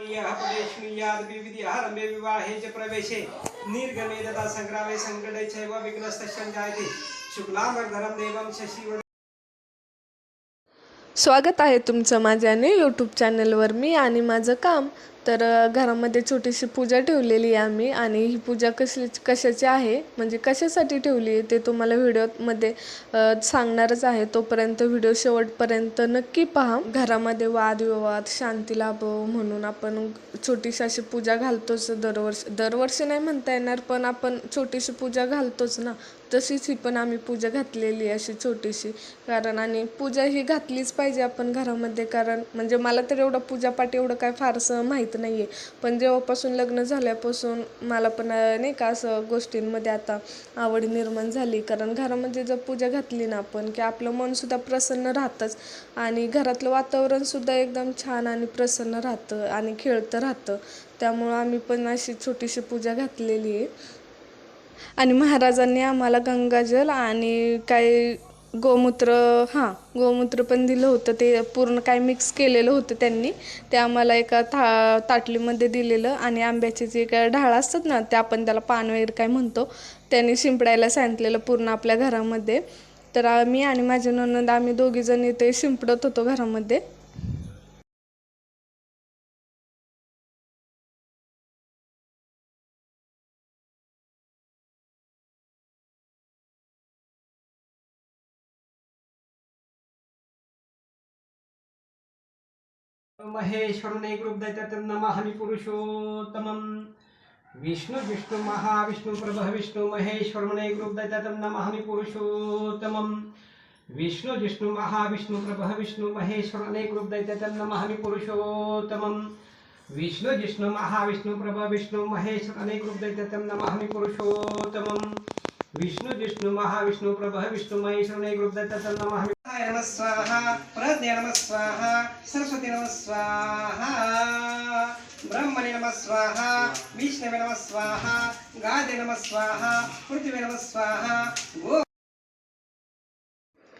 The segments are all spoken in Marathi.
यः पदेष्णुयाद् विविधिहारम्भे विवाहे च प्रवेशे निर्गमे तथा सङ्ग्रामे सङ्कटे चैव विघ्नस्तस्य जायते शुक्लामर्धरं देवं शशिवर्णं स्वागत आहे तुमचं माझ्या न्यू यूट्यूब चॅनलवर मी आणि माझं काम तर घरामध्ये छोटीशी पूजा ठेवलेली आहे आम्ही आणि ही पूजा कसली कशाची आहे? म्हणजे कशासाठी ठेवली आहे ते तुम्हाला व्हिडिओमध्ये सांगणारच आहे. तोपर्यंत व्हिडिओ शेवटपर्यंत नक्की पहा. घरामध्ये वादविवाद शांती लाभो म्हणून आपण छोटीशी अशी पूजा घालतोच दरवर्षी दरवर्षी नाही म्हणता येणार पण आपण छोटीशी पूजा घालतोच ना. तशीच ही पण आम्ही पूजा घातलेली आहे अशी छोटीशी. कारण आणि पूजा ही घातलीच पाहिजे आपण घरामध्ये. कारण म्हणजे मला तर एवढं पूजापाठ एवढं काय फारसं माहीत नाही आहे पण जेव्हापासून लग्न झाल्यापासून मला पण नाही का असं गोष्टींमध्ये आता आवड निर्माण झाली. कारण घरामध्ये जर पूजा घातली ना आपण की आपलं मनसुद्धा प्रसन्न राहतंच. आणि घरातलं वातावरणसुद्धा एकदम छान आणि प्रसन्न राहतं आणि खेळतं राहतं. त्यामुळं आम्ही पण अशी छोटीशी पूजा घातलेली आहे. आणि महाराजांनी आम्हाला गंगाजल आणि काही गोमूत्र हां गोमूत्र पण दिलं होतं. ते पूर्ण काय मिक्स केलेलं होतं त्यांनी. ते आम्हाला एका था ताटलीमध्ये दिलेलं आणि आंब्याचे जे काय ढाळ असतात ना ते आपण त्याला पान वगैरे काय म्हणतो त्यांनी शिंपडायला सांगितलेलं पूर्ण आपल्या घरामध्ये. तर आम्ही आणि माझे ननंद आम्ही दोघीजण ते शिंपडत होतो घरामध्ये. महेश्वरने ग्रुपदैत्यं नमामि पुरुषोत्तमं विष्णु विष्णु महाविष्णु प्रभः विष्णु महेश्वरने ग्रुपदैत्यं नमामि पुरुषोत्तमं विष्णु विष्णु महाविष्णु प्रभः विष्णु महेश्वरने ग्रुपदैत्यं नमामि पुरुषोत्तमं विष्णु विष्णु महाविष्णु प्रभः विष्णु महेश्वरने ग्रुपदैत्यं नमामि पुरुषोत्तमं विष्णु विष्णु महाविष्णु प्रभः विष्णु महेश्वरने ग्रुपदैत्यं नमामि नमः स्वाहा प्रज्ञा नमः स्वाहा सरस्वती नमः स्वाहा ब्रह्मणे नमः स्वाहा विष्णवे नमः स्वाहा गादे नमः स्वाहा पृथ्वी नमः स्वाहा गो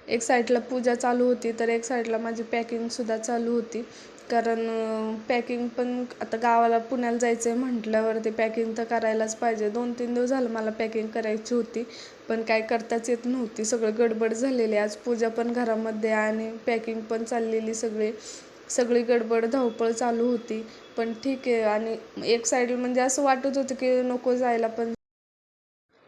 एक साईडला पूजा चालू होती तर एक साईडला माझी पॅकिंगसुद्धा चालू होती. कारण पॅकिंग पण आता गावाला पुण्याला जायचं आहे म्हटल्यावर ते पॅकिंग तर करायलाच पाहिजे. दोन तीन दिवस झालं मला पॅकिंग करायची होती पण काय करताच येत नव्हती. सगळं गडबड झालेली आज पूजा पण घरामध्ये आणि पॅकिंग पण चाललेली सगळी. सगळी गडबड धावपळ चालू होती. पण ठीक आहे आणि एक साईड म्हणजे असं वाटत होतं की नको जायला पण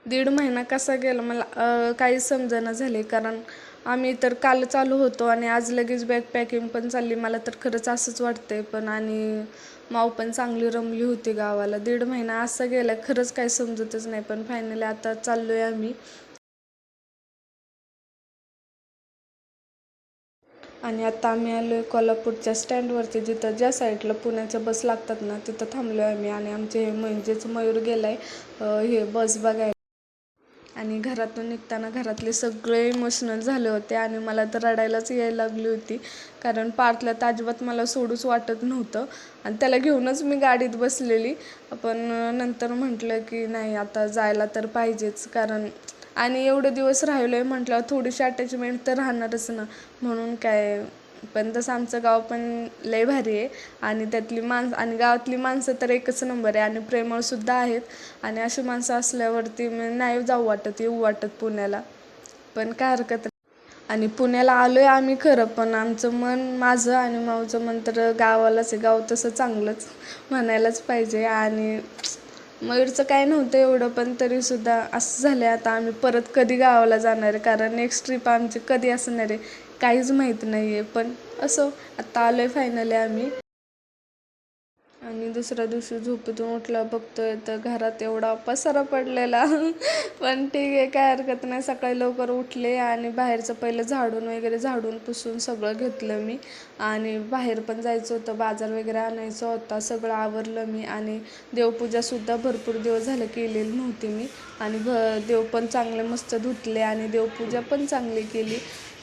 दीड महिना कसा गेला मला काही काहीच समजेना झाले. कारण आम्ही तर काल चालू होतो आणि आज लगेच बॅग पॅकिंग पण चालली. मला तर खरंच असंच वाटतंय पण आणि माऊ पण चांगली रमली होती गावाला. दीड महिना असा गेला खरंच काही समजतच नाही. पण फायनली आता चाललोय आम्ही. आणि आता आम्ही आलो आहे कोल्हापूरच्या स्टँडवरती जिथं ज्या साईडला पुण्याच्या बस लागतात ना तिथं थांबलो आहे आम्ही. आणि आमचे हे म्हणजेच मयूर गेला आहे हे बस बघायला. आणि घरातून निघताना घरातले सगळे इमोशनल झाले होते आणि मला तर रडायलाच यायला लागली होती. कारण पार्थला तर अजिबात मला सोडूच वाटत नव्हतं. आणि त्याला घेऊनच मी गाडीत बसलेली. पण नंतर म्हटलं की नाही आता जायला तर पाहिजेच. कारण आणि एवढे दिवस राहिलो आहे म्हटल्यावर थोडीशी अटॅचमेंट तर राहणारच ना. म्हणून काय पण तसं आमचं गाव पण लय भारी आहे. आणि त्यातली माणसं आणि गावातली माणसं तर एकच नंबर आहे. आणि प्रेमळसुद्धा आहेत. आणि अशी माणसं असल्यावरती नाही जाऊ वाटत येऊ वाटत पुण्याला. पण काय हरकत नाही. आणि पुण्याला आलो आहे आम्ही खरं पण आमचं मन माझं आणि माऊचं मन तर गावालाच आहे. गाव तसं चांगलंच म्हणायलाच पाहिजे. आणि मयूरचं काय नव्हतं एवढं पण तरीसुद्धा असं झालं आहे आता आम्ही परत कधी गावाला जाणार आहे? कारण नेक्स्ट ट्रिप आमची कधी असणार आहे? काहीच माहीत नाही आहे पण असो आत्ता आलो आहे फायनली आम्ही. आणि दुसऱ्या दिवशी झोपेतून उठलं बघतोय तर घरात एवढा पसारा पडलेला. पण ठीक आहे काय हरकत नाही. सकाळी लवकर उठले आणि बाहेरचं पहिलं झाडून वगैरे झाडून पुसून सगळं घेतलं मी. आणि बाहेर पण जायचं होतं बाजार वगैरे आणायचा होता सगळं आवरलं मी. आणि देवपूजासुद्धा भरपूर दिवस झाले केलेली नव्हती मी. आणि भ देव पण चांगले मस्त धुतले आणि देवपूजा पण चांगली केली.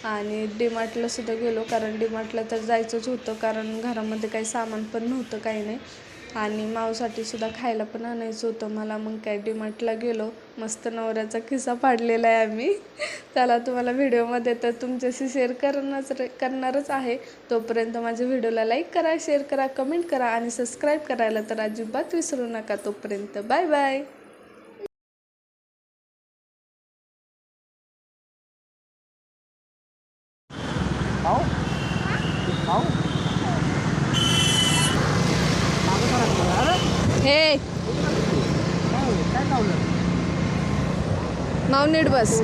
आणि डीमार्टला सुद्धा गेलो कारण डीमार्टला तर जायचंच होतं कारण घरामध्ये काही सामान पण नव्हतं काही नाही. आणि मावसाठी सुद्धा खायला पण आणायचं होतं. मला मग काय डीमार्टला गेलो. मस्त नवऱ्याचा खिस्सा पाडलेला आहे आम्ही. त्याला तुम्हाला व्हिडिओमध्ये तर तुमच्याशी शेअर करणारच करणारच आहे. तोपर्यंत माझ्या व्हिडिओला लाईक करा शेअर करा कमेंट करा आणि सबस्क्राईब करायला तर अजिबात विसरू नका. तोपर्यंत बाय बाय खाऊ खाऊ हे काय लावलं माऊ बस.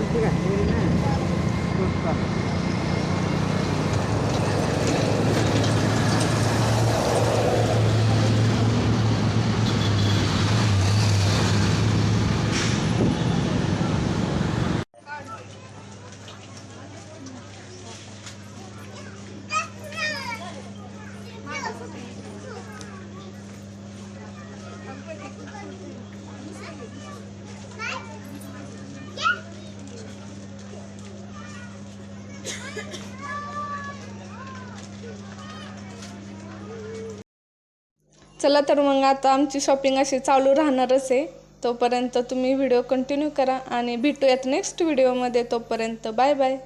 चला तर मग आता आमची शॉपिंग अशी चालू राहणारच आहे. तोपर्यंत तुम्ही व्हिडिओ कंटिन्यू करा आणि भेटूयात नेक्स्ट व्हिडिओमध्ये तोपर्यंत बाय बाय